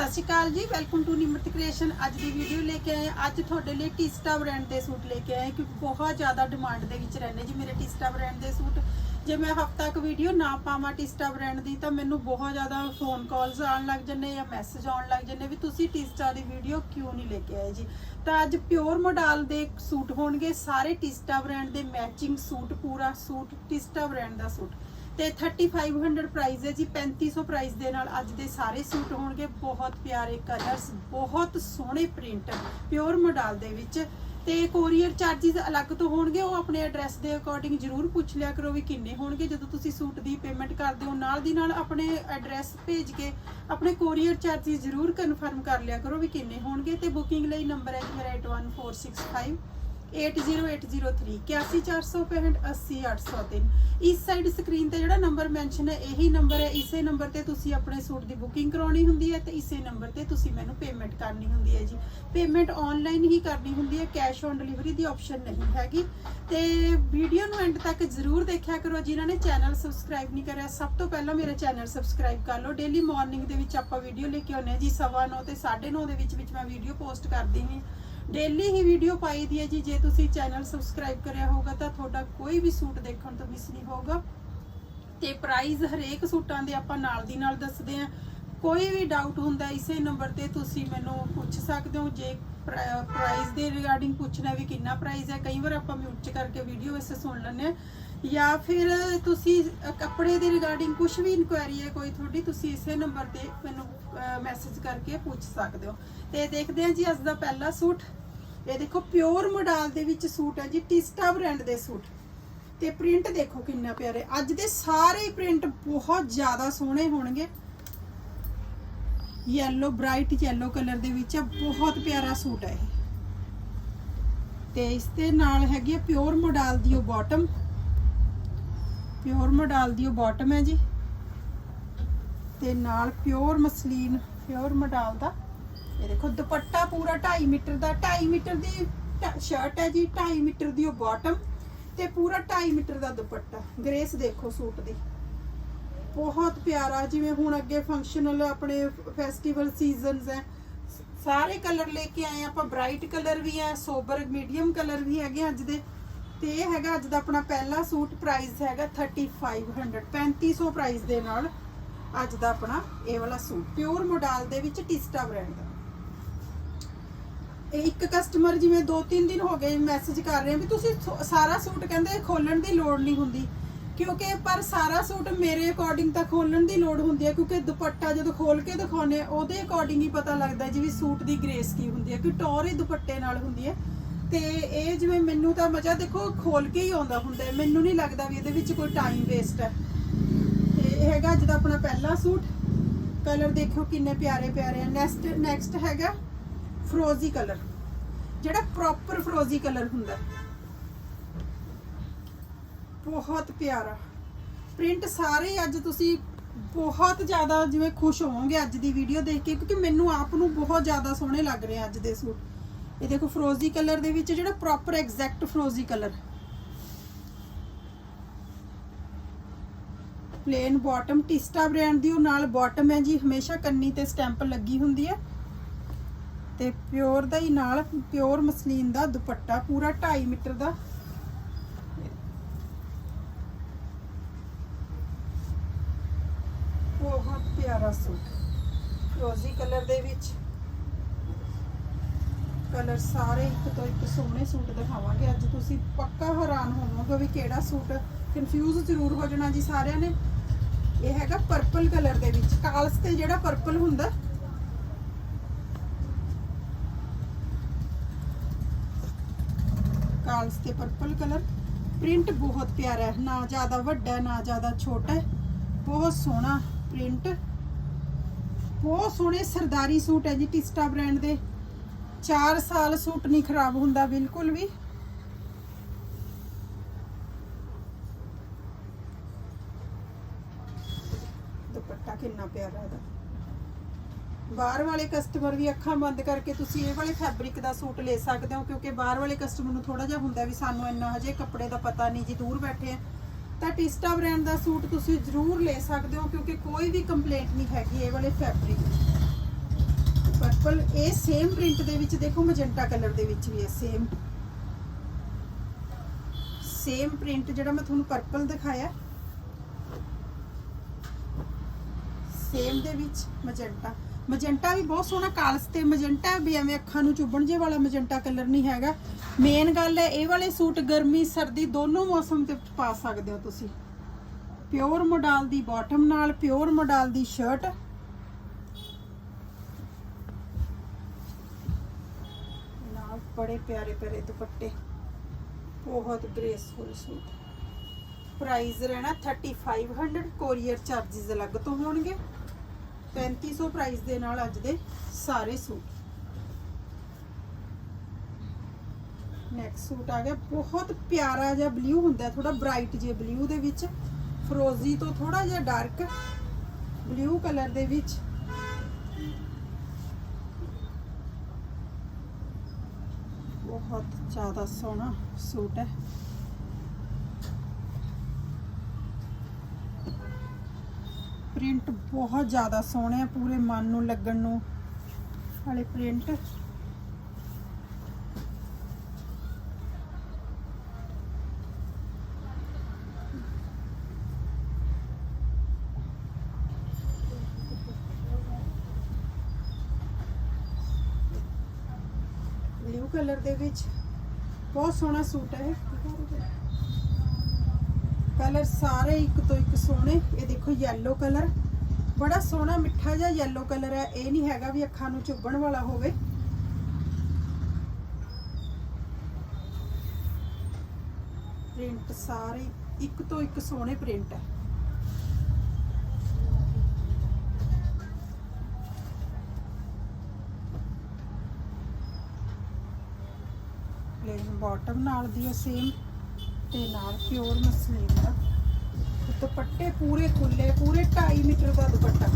ਸਤਿ ਸ਼੍ਰੀ ਅਕਾਲ ਜੀ। Welcome to Nimrat creation ਅੱਜ ਦੀ ਵੀਡੀਓ ਲੈ ਕੇ ਆਏ ਅੱਜ ਤੁਹਾਡੇ ਲਈ ਟਿਸਟਾ ਬ੍ਰਾਂਡ ਦੇ ਸੂਟ ਲੈ ਕੇ ਆਏ ਕਿਉਂਕਿ ਬਹੁਤ ਜ਼ਿਆਦਾ ਡਿਮਾਂਡ ਦੇ ਵਿੱਚ ਰਹਿੰਦੇ ਜੀ ਮੇਰੇ ਟਿਸਟਾ ਬ੍ਰਾਂਡ ਦੇ ਸੂਟ। ਜੇ ਮੈਂ ਹਫਤਾ ਕੁ ਵੀਡੀਓ ਨਾ ਪਾਵਾਂ ਟਿਸਟਾ ਬ੍ਰਾਂਡ ਦੀ, ਤਾਂ ਮੈਨੂੰ ਬਹੁਤ ਜ਼ਿਆਦਾ ਫੋਨ ਕਾਲਸ ਆਉਣ ਲੱਗ ਜਾਂਦੇ ਜਾਂ ਮੈਸੇਜ ਆਉਣ ਲੱਗ ਜਾਂਦੇ ਵੀ ਤੁਸੀਂ ਟਿਸਟਾ ਦੀ ਵੀਡੀਓ ਕਿਉਂ ਨਹੀਂ ਲੈ ਕੇ ਆਏ ਜੀ। ਤਾਂ ਅੱਜ ਪਿਓਰ ਮੋਡਲ ਦੇ ਸੂਟ ਹੋਣਗੇ। ਸਾਰੇ ਟਿਸਟਾ ਬ੍ਰਾਂਡ ਦੇ ਮੈਚਿੰਗ ਸੂਟ, ਪੂਰਾ ਸੂਟ ਟਿਸਟਾ ਬ੍ਰਾਂਡ ਦਾ ਸੂਟ। ਤੇ 3500 ਪ੍ਰਾਈਸ ਹੈ ਜੀ 3500 ਪ੍ਰਾਈਸ ਦੇ ਨਾਲ ਅੱਜ ਦੇ ਸਾਰੇ ਸੂਟ ਹੋਣਗੇ। ਬਹੁਤ ਪਿਆਰੇ ਕਲਰਸ ਬਹੁਤ ਸੋਹਣੇ ਪ੍ਰਿੰਟ ਪਿਓਰ ਮੋਡਲ ਦੇ ਵਿੱਚ। ਤੇ ਕੋਰੀਅਰ ਚਾਰजेस ਅਲੱਗ ਤੋਂ ਹੋਣਗੇ, ਉਹ ਆਪਣੇ ਐਡਰੈਸ ਦੇ ਅਕੋਰਡਿੰਗ ਜਰੂਰ ਪੁੱਛ ਲਿਆ ਕਰੋ ਵੀ ਕਿੰਨੇ ਹੋਣਗੇ। ਜਦੋਂ ਤੁਸੀਂ ਸੂਟ ਦੀ ਪੇਮੈਂਟ ਕਰਦੇ ਹੋ, ਨਾਲ ਦੀ ਨਾਲ ਆਪਣੇ ਐਡਰੈਸ ਭੇਜ ਕੇ ਆਪਣੇ ਕੋਰੀਅਰ ਚਾਰजेस ਜਰੂਰ ਕਨਫਰਮ ਕਰ ਲਿਆ ਕਰੋ ਵੀ ਕਿੰਨੇ ਹੋਣਗੇ। ਤੇ ਬੁਕਿੰਗ ਲਈ ਨੰਬਰ ਹੈ ਜੀ ਮੇਰਾ 81465 80803 81465 80803 ਇਸ ਸਾਈਡ ਸਕਰੀਨ ਤੇ ਜਿਹੜਾ ਨੰਬਰ ਮੈਂਸ਼ਨ ਹੈ, ਇਹੀ ਨੰਬਰ ਹੈ। ਇਸੇ ਨੰਬਰ ਤੇ ਤੁਸੀਂ ਆਪਣੇ ਸੂਟ ਦੀ ਬੁਕਿੰਗ ਕਰਾਉਣੀ ਹੁੰਦੀ ਹੈ ਤੇ ਇਸੇ ਨੰਬਰ ਤੇ ਤੁਸੀਂ ਮੈਨੂੰ ਪੇਮੈਂਟ ਕਰਨੀ ਹੁੰਦੀ ਹੈ ਜੀ। ਪੇਮੈਂਟ ਆਨਲਾਈਨ ਹੀ ਕਰਨੀ ਹੁੰਦੀ ਹੈ ਕੈਸ਼ ਔਨ ਡਿਲੀਵਰੀ ਦੀ ਆਪਸ਼ਨ ਨਹੀਂ ਹੈਗੀ। ਤੇ ਵੀਡੀਓ ਨੂੰ ਐਂਡ ਤੱਕ ਜ਼ਰੂਰ ਦੇਖਿਆ ਕਰੋ, ਜਿਨ੍ਹਾਂ ਨੇ ਚੈਨਲ ਸਬਸਕ੍ਰਾਈਬ ਨਹੀਂ ਕਰਿਆ। ਸਭ ਤੋਂ ਪਹਿਲਾਂ ਮੇਰਾ ਚੈਨਲ ਸਬਸਕ੍ਰਾਈਬ ਕਰ ਲਓ। ਡੇਲੀ ਮਾਰਨਿੰਗ ਦੇ ਵਿੱਚ ਆਪਾਂ ਵੀਡੀਓ ਲੈ ਕੇ ਆਉਂਦੇ ਹਾਂ ਜੀ 9:30 ਤੇ 9:30 ਦੇ ਵਿੱਚ ਵਿੱਚ ਮੈਂ ਵੀਡੀਓ ਪੋਸਟ ਕਰਦੀ ਹਾਂ। ਡੇਲੀ ਹੀ ਵੀਡੀਓ ਪਾਈ ਦੀ ਹੈ ਜੀ। ਜੇ ਤੁਸੀਂ ਚੈਨਲ ਸਬਸਕ੍ਰਾਈਬ ਕਰਿਆ ਹੋਗਾ ਤਾਂ ਤੁਹਾਡਾ ਕੋਈ ਵੀ ਸੂਟ ਦੇਖਣ ਤੋਂ ਮਿਸ ਨਹੀਂ ਹੋਗਾ ਤੇ ਪ੍ਰਾਈਸ ਹਰੇਕ ਸੂਟਾਂ ਦੇ ਆਪਾਂ ਨਾਲ ਦੀ ਨਾਲ ਦੱਸਦੇ ਆ ਕੋਈ ਵੀ ਡਾਊਟ ਹੁੰਦਾ ਇਸੇ ਨੰਬਰ ਤੇ ਤੁਸੀਂ ਮੈਨੂੰ ਪੁੱਛ ਸਕਦੇ ਹੋ। ਜੇ ਪ੍ਰਾਈਸ ਦੇ ਰਿਗਾਰਡਿੰਗ ਪੁੱਛਣਾ ਵੀ ਕਿੰਨਾ ਪ੍ਰਾਈਸ ਹੈ, ਕਈ ਵਾਰ ਆਪਾਂ ਮਿਊਟ ਕਰਕੇ ਵੀਡੀਓ ਵੈਸੇ ਸੁਣ ਲੈਂਦੇ ਆ ਜਾਂ ਫਿਰ ਤੁਸੀਂ ਕੱਪੜੇ ਦੇ ਰਿਗਾਰਡਿੰਗ ਕੁਝ ਵੀ ਇਨਕੁਆਇਰੀ ਹੈ ਕੋਈ ਤੁਹਾਡੀ, ਤੁਸੀਂ ਇਸੇ ਨੰਬਰ ਤੇ ਮੈਨੂੰ ਮੈਸੇਜ ਕਰਕੇ ਪੁੱਛ ਸਕਦੇ ਹੋ। ਤੇ ਦੇਖਦੇ ਹਾਂ ਜੀ ਅੱਜ ਦਾ ਪਹਿਲਾ ਸੂਟ। ਇਹ ਦੇਖੋ ਪਿਓਰ ਮੋਡਲ ਦੇ ਵਿੱਚ ਸੂਟ ਹੈ ਜੀ, ਟਿਸਟਾ ਬ੍ਰਾਂਡ ਦੇ ਸੂਟ। ਤੇ ਪ੍ਰਿੰਟ ਦੇਖੋ ਕਿੰਨਾ ਪਿਆਰੇ। ਅੱਜ ਦੇ ਸਾਰੇ ਪ੍ਰਿੰਟ ਬਹੁਤ ਜ਼ਿਆਦਾ ਸੋਹਣੇ ਹੋਣਗੇ। ਯੈਲੋ ਬ੍ਰਾਈਟ ਯੈਲੋ ਕਲਰ ਦੇ ਵਿੱਚ ਹੈ ਬਹੁਤ ਪਿਆਰਾ ਸੂਟ ਹੈ ਇਹ। ਤੇ ਇਸ ਦੇ ਨਾਲ ਹੈਗੀ ਹੈ ਪਿਓਰ ਮੋਡਲ ਦੀ ਉਹ ਬਾਟਮ ਪਿਓਰ ਮੋਡਲ ਦੀ ਉਹ ਬਾਟਮ ਹੈ ਜੀ। ਤੇ ਨਾਲ ਪਿਓਰ ਮਸਲੀਨ, ਪਿਓਰ ਮੋਡਲ ਦਾ ਇਹ ਦੇਖੋ ਦੁਪੱਟਾ ਪੂਰਾ 2.5 ਮੀਟਰ ਦਾ 2.5 ਮੀਟਰ ਦੀ ਸ਼ਰਟ ਹੈ ਜੀ 2.5 ਮੀਟਰ ਦੀ ਉਹ ਬਾਟਮ ਤੇ ਪੂਰਾ 2.5 ਮੀਟਰ ਦਾ ਦੁਪੱਟਾ। ਗ੍ਰੇਸ ਦੇਖੋ ਸੂਟ ਦੀ। ਬਹੁਤ ਪਿਆਰਾ, ਜਿਵੇਂ ਹੁਣ ਅੱਗੇ ਫੰਕਸ਼ਨਲ ਆਪਣੇ ਫੈਸਟੀਵਲ ਸੀਜ਼ਨਸ ਹੈ। ਸਾਰੇ ਕਲਰ ਲੈ ਕੇ ਆਏ ਆਪਾਂ ਬ੍ਰਾਈਟ ਕਲਰ ਵੀ ਹੈ ਸੋਬਰ ਮੀਡੀਅਮ ਕਲਰ ਵੀ ਹੈਗੇ ਅੱਜ ਦੇ। ਤੇ ਇਹ ਹੈਗਾ ਅੱਜ ਦਾ ਆਪਣਾ ਪਹਿਲਾ ਸੂਟ ਪ੍ਰਾਈਸ ਹੈਗਾ 3500 3500 ਪ੍ਰਾਈਸ ਦੇ ਨਾਲ ਅੱਜ ਦਾ ਆਪਣਾ ਇਹ ਵਾਲਾ ਸੂਟ। ਪਿਓਰ ਮੋਡਲ ਦੇ ਵਿੱਚ ਟਿਸਟਾ ਬ੍ਰਾਂਡ ਦਾ। ਇਹ ਇੱਕ ਕਸਟਮਰ ਜਿਵੇਂ 2-3 ਦਿਨ ਹੋ ਗਏ ਮੈਸੇਜ ਕਰ ਰਹੇ ਆ ਵੀ ਤੁਸੀਂ ਸੋ- ਸਾਰਾ ਸੂਟ ਕਹਿੰਦੇ ਖੋਲਣ ਦੀ ਲੋੜ ਨਹੀਂ ਹੁੰਦੀ। ਕਿਉਂਕਿ ਪਰ ਸਾਰਾ ਸੂਟ ਮੇਰੇ ਅਕੋਰਡਿੰਗ ਤਾਂ ਖੋਲਣ ਦੀ ਲੋੜ ਹੁੰਦੀ ਹੈ ਕਿਉਂਕਿ ਦੁਪੱਟਾ ਜਦੋਂ ਖੋਲ ਕੇ ਦਿਖਾਉਨੇ ਉਹਦੇ ਅਕੋਰਡਿੰਗ ਹੀ ਪਤਾ ਲੱਗਦਾ ਹੈ ਜਿਵੇਂ ਸੂਟ ਦੀ ਗ੍ਰੇਸ ਕੀ ਹੁੰਦੀ ਹੈ ਕਿ ਟੌਰ ਹੀ ਦੁਪੱਟੇ ਨਾਲ ਹੁੰਦੀ ਹੈ ਤੇ ਇਹ ਜਿਵੇਂ ਮੈਨੂੰ ਤਾਂ ਮਜ਼ਾ, ਦੇਖੋ ਖੋਲ ਕੇ ਹੀ ਆਉਂਦਾ ਹੁੰਦਾ ਹੈ, ਮੈਨੂੰ ਨਹੀਂ ਲੱਗਦਾ ਵੀ ਇਹਦੇ ਵਿੱਚ ਕੋਈ ਟਾਈਮ ਵੇਸਟ ਹੈ। ਤੇ ਇਹ ਹੈਗਾ ਅੱਜ ਦਾ ਆਪਣਾ ਪਹਿਲਾ ਸੂਟ ਕਲਰ ਦੇਖੋ ਕਿੰਨੇ ਪਿਆਰੇ ਪਿਆਰੇ ਆ। ਨੈਕਸਟ ਨੈਕਸਟ ਹੈਗਾ ਫਰੋਜ਼ੀ ਕਲਰ। ਜਿਹੜਾ ਪ੍ਰੋਪਰ ਫਰੋਜ਼ੀ ਕਲਰ ਹੁੰਦਾ। ਬਹੁਤ ਪਿਆਰਾ। ਪ੍ਰਿੰਟ ਸਾਰੇ ਅੱਜ ਤੁਸੀਂ ਬਹੁਤ ਜ਼ਿਆਦਾ ਜਿਵੇਂ ਖੁਸ਼ ਹੋਵੋਗੇ ਅੱਜ ਦੀ ਵੀਡੀਓ ਦੇਖ ਕੇ, ਕਿਉਂਕਿ ਮੈਨੂੰ ਆਪ ਨੂੰ ਬਹੁਤ ਜ਼ਿਆਦਾ ਸੋਹਣੇ ਲੱਗ ਰਹੇ ਅੱਜ ਦੇ ਸੂਟ। ਇਹ ਦੇਖੋ ਫਰੋਜ਼ੀ ਕਲਰ ਦੇ ਵਿੱਚ ਜਿਹੜਾ proper exact ਫਰੋਜ਼ੀ colour. Plain bottom Tista brand ਦੀ, ਉਹ ਨਾਲ ਬਾਟਮ ਹੈ ਜੀ, ਹਮੇਸ਼ਾ ਕੰਨੀ ਤੇ ਸਟੈਂਪ ਲੱਗੀ ਹੁੰਦੀ ਹੈ। ਤੇ ਪਿਓਰ ਦਾ ਹੀ ਨਾਲ ਪਿਓਰ ਮਸਲੀਨ ਦਾ ਦੁਪੱਟਾ, ਪੂਰਾ 2.5 ਮੀਟਰ ਦਾ। ਬਹੁਤ ਪਿਆਰਾ ਸੂਟ। ਰੋਜ਼ੀ ਕਲਰ ਦੇ ਵਿੱਚ। ਕਲਰ ਸਾਰੇ ਇੱਕ ਤੋਂ ਇੱਕ ਸੋਹਣੇ ਸੂਟ ਦਿਖਾਵਾਂਗੇ। ਅੱਜ ਤੁਸੀਂ ਪੱਕਾ ਹੈਰਾਨ ਹੋਵੋਗੇ ਵੀ ਕਿਹੜਾ ਸੂਟ ਕਨਫਿਊਜ਼ ਜ਼ਰੂਰ ਹੋ ਜਾਣਾ ਜੀ ਸਾਰਿਆਂ ਨੇ। ਇਹ ਹੈਗਾ ਪਰਪਲ ਕਲਰ ਦੇ ਵਿੱਚ। ਕਾਲਸ ਤੇ ਜਿਹੜਾ ਪਰਪਲ ਹੁੰਦਾ ਕਾਲਸ ਤੇ ਪਰਪਲ ਕਲਰ ਪ੍ਰਿੰਟ ਬਹੁਤ ਪਿਆਰਾ ਹੈ। ਨਾ ਜ਼ਿਆਦਾ ਵੱਡਾ, ਨਾ ਜ਼ਿਆਦਾ ਛੋਟਾ ਹੈ। ਬਹੁਤ ਸੋਹਣਾ ਪ੍ਰਿੰਟ ਬਹੁਤ ਸੋਹਣੇ ਸਰਦਾਰੀ ਸੂਟ ਹੈ ਜੀ, ਟਿਸਟਾ ਬ੍ਰਾਂਡ ਦੇ। 4 ਸਾਲ ਸੂਟ ਨਹੀਂ ਖਰਾਬ ਹੁੰਦਾ, ਬਿਲਕੁਲ ਵੀ। ਦੁਪੱਟਾ ਕਿੰਨਾ ਪਿਆਰਾ ਇਹਦਾ। ਬਾਹਰ ਵਾਲੇ ਕਸਟਮਰ ਵੀ ਅੱਖਾਂ ਬੰਦ ਕਰਕੇ ਤੁਸੀਂ ਇਹ ਵਾਲੇ ਫੈਬਰਿਕ ਦਾ ਸੂਟ ਲੈ ਸਕਦੇ ਹੋ, ਕਿਉਂਕਿ ਬਾਹਰ ਵਾਲੇ ਕਸਟਮਰ ਨੂੰ ਥੋੜਾ ਜਿਹਾ ਹੁੰਦਾ ਵੀ ਸਾਨੂੰ ਇੰਨਾ ਹਜੇ ਕੱਪੜੇ ਦਾ ਪਤਾ ਨਹੀਂ ਜੀ, ਦੂਰ ਬੈਠੇ ਆ। ਤਾਂ ਟਿਸਟਾ ਬ੍ਰਾਂਡ ਦਾ ਸੂਟ ਤੁਸੀਂ ਜ਼ਰੂਰ ਲੈ ਸਕਦੇ ਹੋ, ਕਿਉਂਕਿ ਕੋਈ ਵੀ ਕੰਪਲੇਂਟ ਨਹੀਂ ਹੈਗੀ ਇਹ ਵਾਲੇ ਫੈਬਰਿਕ ਪਰਪਲ ਇਹ ਸੇਮ ਪ੍ਰਿੰਟ ਦੇ ਵਿੱਚ ਦੇਖੋ ਮਜੈਂਟਾ ਕਲਰ ਦੇ ਵਿੱਚ ਵੀ ਹੈ ਸੇਮ ਸੇਮ ਪ੍ਰਿੰਟ ਜਿਹੜਾ ਮੈਂ ਤੁਹਾਨੂੰ ਪਰਪਲ ਦਿਖਾਇਆ। ਸੇਮ ਦੇ ਵਿੱਚ ਮਜੈਂਟਾ ਮਜੈਂਟਾ ਵੀ ਬਹੁਤ ਸੋਹਣਾ ਕਾਲਸ ਤੇ ਮਜੈਂਟਾ ਵੀ ਐਵੇਂ ਅੱਖਾਂ ਨੂੰ ਚੁੱਭਣ ਜੇ ਵਾਲਾ ਮਜੈਂਟਾ ਕਲਰ ਨਹੀਂ ਹੈਗਾ। ਮੇਨ ਗੱਲ ਹੈ, ਇਹ ਵਾਲੇ ਸੂਟ ਗਰਮੀ, ਸਰਦੀ ਦੋਨੋਂ ਮੌਸਮ ਤੇ ਪਾ ਸਕਦੇ ਹੋ ਤੁਸੀਂ। ਪਿਓਰ ਮੋਡਲ ਦੀ ਬਾਟਮ ਨਾਲ ਪਿਓਰ ਮੋਡਲ ਦੀ ਸ਼ਰਟ ਨਾਲ ਬੜੇ ਪਿਆਰੇ ਪਿਆਰੇ ਦੁਪੱਟੇ। ਬਹੁਤ ਗ੍ਰੇਸਫੁਲ ਸੂਟ। ਪ੍ਰਾਈਸ ਰਹਿਣਾ 3500 ਕੋਰੀਅਰ ਚਾਰजेस ਅਲੱਗ ਤੋਂ ਹੋਣਗੇ। 3500 ਪ੍ਰਾਈਸ ਦੇ ਨਾਲ ਅੱਜ ਦੇ ਸਾਰੇ ਸੂਟ। ਨੈਕਸਟ ਸੂਟ ਆ ਗਿਆ, ਬਹੁਤ ਪਿਆਰਾ ਜਿਹਾ ਬਲੂ ਹੁੰਦਾ ਥੋੜਾ ਬ੍ਰਾਈਟ ਜਿਹਾ ਬਲੂ ਦੇ ਵਿੱਚ ਫਰੋਜ਼ੀ ਤੋਂ ਥੋੜਾ ਜਿਹਾ ਡਾਰਕ ਬਲੂ ਕਲਰ ਦੇ ਵਿੱਚ। ਬਹੁਤ ਜ਼ਿਆਦਾ ਸੋਹਣਾ ਸੂਟ ਹੈ। ਪ੍ਰਿੰਟ ਬਹੁਤ ਜ਼ਿਆਦਾ ਸੋਹਣੇ ਆ ਪੂਰੇ ਮਨ ਨੂੰ ਲੱਗਣ ਨੂੰ ਵਾਲੇ ਪ੍ਰਿੰਟ ਬਲੂ ਕਲਰ ਦੇ ਵਿੱਚ ਬਹੁਤ ਸੋਹਣਾ ਸੂਟ ਹੈ ਕਲਰ ਸਾਰੇ ਇੱਕ ਤੋਂ ਇੱਕ ਸੋਹਣੇ। ਇਹ ਦੇਖੋ yellow ਕਲਰ। ਬੜਾ ਸੋਹਣਾ ਮਿੱਠਾ ਜਿਹਾ yellow ਕਲਰ ਹੈ। ਇਹ ਨਹੀਂ ਹੈਗਾ ਵੀ ਅੱਖਾਂ ਨੂੰ ਚੁੱਭਣ ਵਾਲਾ ਹੋਵੇ। ਪ੍ਰਿੰਟ ਸਾਰੇ ਇੱਕ ਤੋਂ ਇੱਕ ਸੋਹਣੇ ਪ੍ਰਿੰਟ ਹੈ। ਪਲੇਨ ਬਾਟਮ ਨਾਲ ਦੀ ਹੈ ਸੇਮ ਤੇ ਨਾਲ ਪਿਓਰ ਮਸਲੀਨ ਦਾ ਦੁਪੱਟੇ ਪੂਰੇ ਖੁੱਲੇ ਪੂਰੇ 2.5 ਮੀਟਰ ਦਾ ਦੁਪੱਟਾ।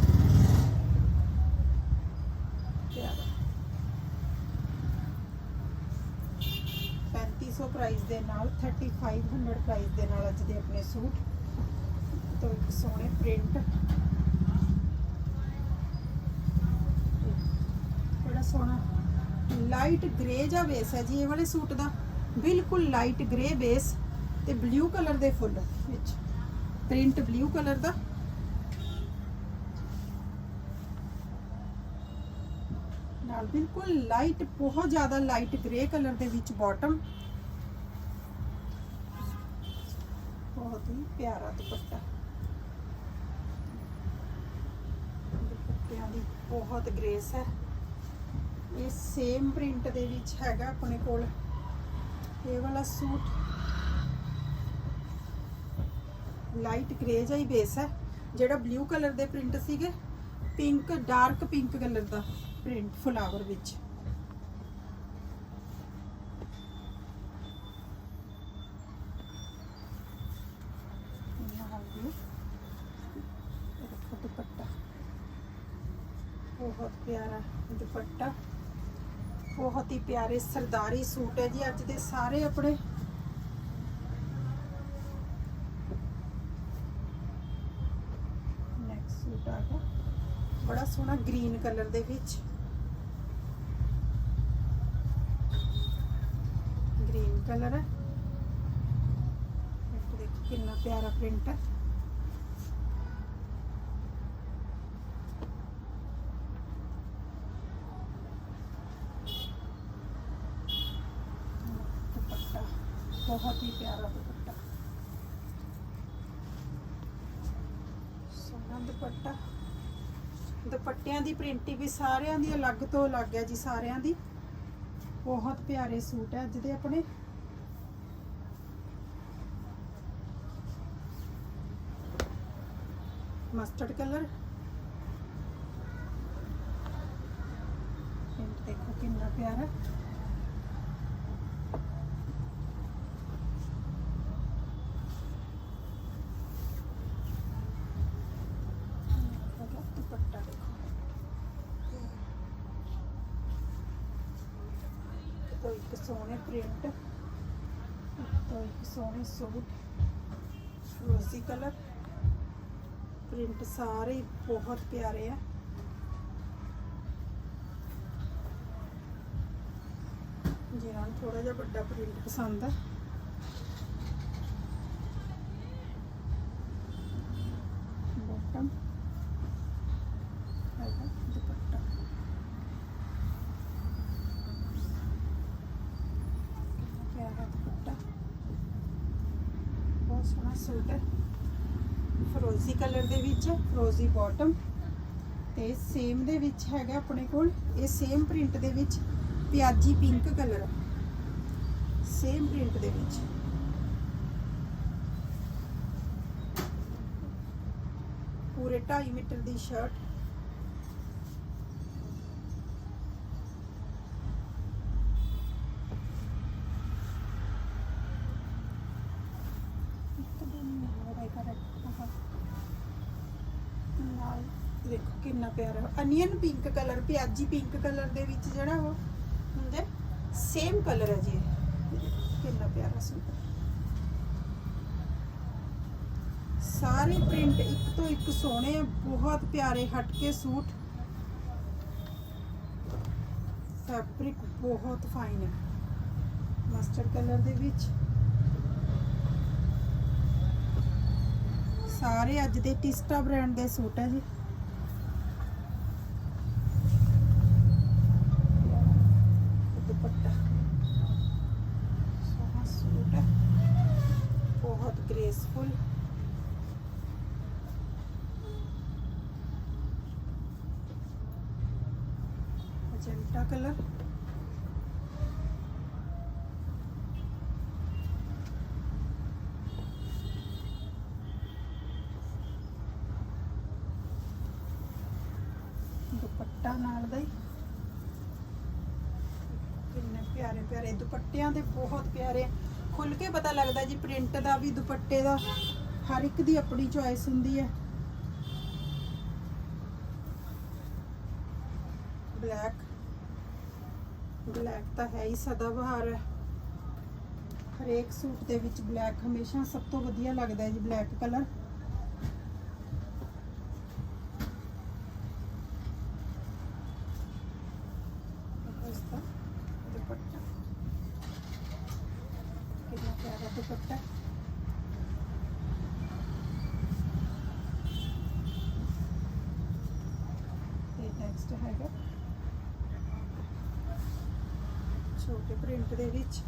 ਪਿਆਰਾ 3500 ਪ੍ਰਾਈਸ ਦੇ ਨਾਲ 3500 ਪ੍ਰਾਈਸ ਦੇ ਨਾਲ ਅੱਜ ਦੇ ਆਪਣੇ ਸੂਟ। ਤੋਂ ਇੱਕ ਸੋਹਣੇ ਪ੍ਰਿੰਟ ਬੜਾ ਸੋਹਣਾ। ਲਾਈਟ ਗ੍ਰੇ ਜਾਂ ਬੇਸ ਹੈ ਜੀ, ਇਹ ਵਾਲੇ ਸੂਟ ਦਾ। ਬਿਲਕੁਲ ਲਾਈਟ ਗ੍ਰੇ ਬੇਸ ਤੇ ਬਲੂ ਕਲਰ ਦੇ ਫੁੱਲ ਵਿੱਚ। ਪ੍ਰਿੰਟ ਬਲੂ ਕਲਰ ਦਾ। ਨਾਲ ਬਿਲਕੁਲ ਲਾਈਟ ਬਹੁਤ ਜ਼ਿਆਦਾ ਲਾਈਟ ਗ੍ਰੇ ਕਲਰ ਦੇ ਵਿੱਚ ਬਾਟਮ ਬਹੁਤ ਹੀ ਪਿਆਰਾ ਦੁਪੱਟਾ। ਦੁਪੱਟਿਆਂ ਦੀ ਬਹੁਤ ਗ੍ਰੇਸ ਹੈ। ਇਹ ਸੇਮ ਪ੍ਰਿੰਟ ਦੇ ਵਿੱਚ ਹੈਗਾ ਆਪਣੇ ਕੋਲ। ਇਹ ਵਾਲਾ ਸੂਟ ਲਾਈਟ ਗ੍ਰੇ ਜਿਹਾ ਹੀ ਬੇਸ ਹੈ, ਜਿਹੜਾ ਬਲੂ ਕਲਰ ਦੇ ਪ੍ਰਿੰਟ ਸੀਗੇ ਪਿੰਕ ਡਾਰਕ ਪਿੰਕ ਕਲਰ ਦਾ ਪ੍ਰਿੰਟ ਫਲਾਵਰ ਵਿੱਚ। ਬਹੁਤ ਪਿਆਰਾ ਦੁਪੱਟਾ। ਬਹੁਤ ਹੀ ਪਿਆਰੇ ਸਰਦਾਰੀ ਸੂਟ ਹੈ ਜੀ, ਅੱਜ ਦੇ ਸਾਰੇ ਆਪਣੇ ਨੈਕਸਟ ਸੂਟ ਆ ਗਿਆ ਬੜਾ ਸੋਹਣਾ ਗ੍ਰੀਨ ਕਲਰ ਦੇ ਵਿੱਚ ਗ੍ਰੀਨ ਕਲਰ ਹੈ ਇਹ ਦੇਖੋ ਕਿੰਨਾ ਪਿਆਰਾ ਪ੍ਰਿੰਟ ਹੈ ਦੁਪੱਟਾ ਬਹੁਤ ਹੀ ਪਿਆਰਾ ਦੁਪੱਟਾ ਦੁਪੱਟਾ। ਦੁਪੱਟਿਆਂ ਦੀ ਪ੍ਰਿੰਟਿੰਗ ਵੀ ਸਾਰਿਆਂ ਦੀ ਅਲੱਗ ਤੋਂ ਅਲੱਗ ਹੈ ਜੀ, ਸਾਰਿਆਂ ਦੀ। ਬਹੁਤ ਪਿਆਰੇ ਸੂਟ ਹੈ ਅੱਜ ਦੇ ਆਪਣੇ। ਮਸਟਰਡ ਕਲਰ ਦੇਖੋ ਕਿੰਨਾ ਪਿਆਰਾ। ਸੋਹਣੇ ਪ੍ਰਿੰਟ ਤੋਂ ਇੱਕ ਸੋਹਣੇ ਸੂਟ ਰੋਜ਼ੀ ਕਲਰ ਪ੍ਰਿੰਟ ਸਾਰੇ ਬਹੁਤ ਪਿਆਰੇ ਆ। ਜਿਹਨਾਂ ਨੂੰ ਥੋੜਾ ਜਿਹਾ ਵੱਡਾ ਪ੍ਰਿੰਟ ਪਸੰਦ ਆ। ਫਰੋਜ਼ੀ ਕਲਰ ਦੇ ਵਿੱਚ ਫਰੋਜ਼ੀ ਬਾਟਮ ਤੇ ਸੇਮ ਦੇ ਵਿੱਚ ਹੈਗਾ ਆਪਣੇ ਕੋਲ, ਇਹ ਸੇਮ ਪ੍ਰਿੰਟ ਦੇ ਵਿੱਚ ਪਿਆਜੀ ਪਿੰਕ ਕਲਰ ਸੇਮ ਪ੍ਰਿੰਟ ਦੇ ਵਿੱਚ। ਪੂਰੇ 2.5 ਮੀਟਰ ਦੀ ਸ਼ਰਟ ਇੱਕ ਦਿਨ ਹੋਰ ਹੈਗਾ ਰੱਖਾ। ਨਾਲ ਦੇਖੋ ਕਿੰਨਾ ਪਿਆਰਾ ਅਨੀਅਨ ਪਿੰਕ ਕਲਰ ਪਿਆਜੀ ਪਿੰਕ ਕਲਰ ਦੇ ਵਿੱਚ ਜਿਹੜਾ ਉਹ ਹੁੰਦਾ ਸੇਮ ਕਲਰ ਹੈ ਜੀ ਕਿੰਨਾ ਪਿਆਰਾ ਸੂਟ ਸਾਰੇ ਪ੍ਰਿੰਟ ਇੱਕ ਤੋਂ ਇੱਕ ਸੋਹਣੇ ਆ, ਬਹੁਤ ਪਿਆਰੇ ਹਟਕੇ ਸੂਟ। ਫੈਬਰਿਕ ਬਹੁਤ ਫਾਈਨ ਹੈ। ਮਸਟਰਡ ਕਲਰ ਦੇ ਵਿੱਚ। ਸਾਰੇ ਅੱਜ ਦੇ ਟਿਸਟਾ ਬ੍ਰਾਂਡ ਦੇ ਸੂਟ ਹੈ ਜੀ ਦੁਪੱਟਾ ਸੋਹਣਾ ਸੂਟ ਹੈ ਬਹੁਤ ਗ੍ਰੇਸਫੁਲ ਮਜੈਂਟਾ ਕਲਰ। ਦੁਪੱਟਾ ਨਾਲ ਦਾ ਹੀ। ਕਿੰਨੇ ਪਿਆਰੇ ਪਿਆਰੇ ਦੁਪੱਟਿਆਂ ਦੇ ਬਹੁਤ ਪਿਆਰੇ ਖੁੱਲ ਕੇ ਪਤਾ ਲੱਗਦਾ ਜੀ, ਪ੍ਰਿੰਟ ਦਾ ਵੀ, ਦੁਪੱਟੇ ਦਾ। ਹਰ ਇੱਕ ਦੀ ਆਪਣੀ ਚੁਆਇਸ ਹੁੰਦੀ ਹੈ। ਬਲੈਕ। ਬਲੈਕ ਤਾਂ ਹੈ ਹੀ ਸਦਾ ਬਹਾਰ ਹੈ। ਹਰੇਕ ਸੂਟ ਦੇ ਵਿੱਚ ਬਲੈਕ ਹਮੇਸ਼ਾ ਸਭ ਤੋਂ ਵਧੀਆ ਲੱਗਦਾ ਹੈ ਜੀ, ਬਲੈਕ ਕਲਰ। ਇਸ ਦੁਪੱਟਾ। ਦੁਪੱਟਾ ਹੈਗਾ। ਛੋਟੇ ਪ੍ਰਿੰਟ ਦੇ ਵਿੱਚ।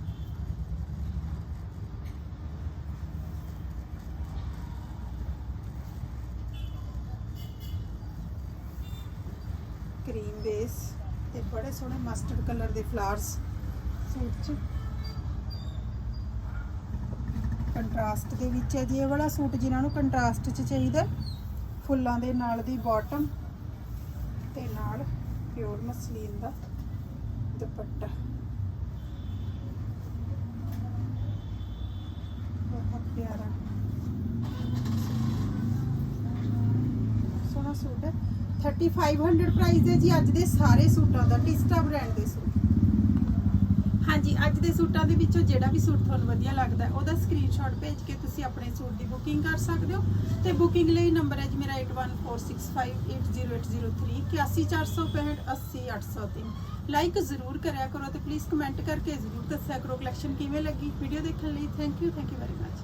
ਕਰੀਮ ਬੇਸ ਤੇ ਬੜੇ ਸੋਹਣੇ ਮਸਟਰਡ ਕਲਰ ਦੇ ਫਲਾਵਰਸ ਸੂਟ 'ਚ। ਕੰਟਰਾਸਟ ਦੇ ਵਿੱਚ ਹੈ ਜੀ, ਇਹ ਵਾਲਾ ਸੂਟ ਜਿਨ੍ਹਾਂ ਨੂੰ ਕੰਟਰਾਸਟ 'ਚ ਚਾਹੀਦਾ ਫੁੱਲਾਂ ਦੇ ਨਾਲ ਦੀ ਬਾਟਮ ਤੇ ਨਾਲ ਪਿਓਰ ਮਸਲੀਨ ਦਾ ਦੁਪੱਟਾ ਬਹੁਤ ਪਿਆਰਾ ਸੋਹਣਾ ਸੂਟ। 3500 ਪ੍ਰਾਈਸ ਹੈ ਜੀ ਅੱਜ ਦੇ ਸਾਰੇ ਸੂਟਾਂ ਦਾ ਟਿਸਟਾ ਬ੍ਰਾਂਡ ਦੇ ਸੂਟ। ਹਾਂਜੀ ਅੱਜ ਦੇ ਸੂਟਾਂ ਦੇ ਵਿੱਚੋਂ ਜਿਹੜਾ ਵੀ ਸੂਟ ਤੁਹਾਨੂੰ ਵਧੀਆ ਲੱਗਦਾ ਹੈ, ਉਹਦਾ ਸਕਰੀਨਸ਼ਾਟ ਭੇਜ ਕੇ ਤੁਸੀਂ ਆਪਣੇ ਸੂਟ ਦੀ ਬੁਕਿੰਗ ਕਰ ਸਕਦੇ ਹੋ। ਤੇ ਬੁਕਿੰਗ ਲਈ ਨੰਬਰ ਹੈ ਜੀ ਮੇਰਾ 8146580803 81465 80803 ਲਾਈਕ ਜ਼ਰੂਰ ਕਰਿਆ ਕਰੋ ਤੇ ਪਲੀਜ਼ ਕਮੈਂਟ ਕਰਕੇ ਜ਼ਰੂਰ ਦੱਸਿਆ ਕਰੋ ਕਲੈਕਸ਼ਨ ਕਿਵੇਂ ਲੱਗੀ। ਵੀਡੀਓ ਦੇਖਣ ਲਈ thank you thank you very much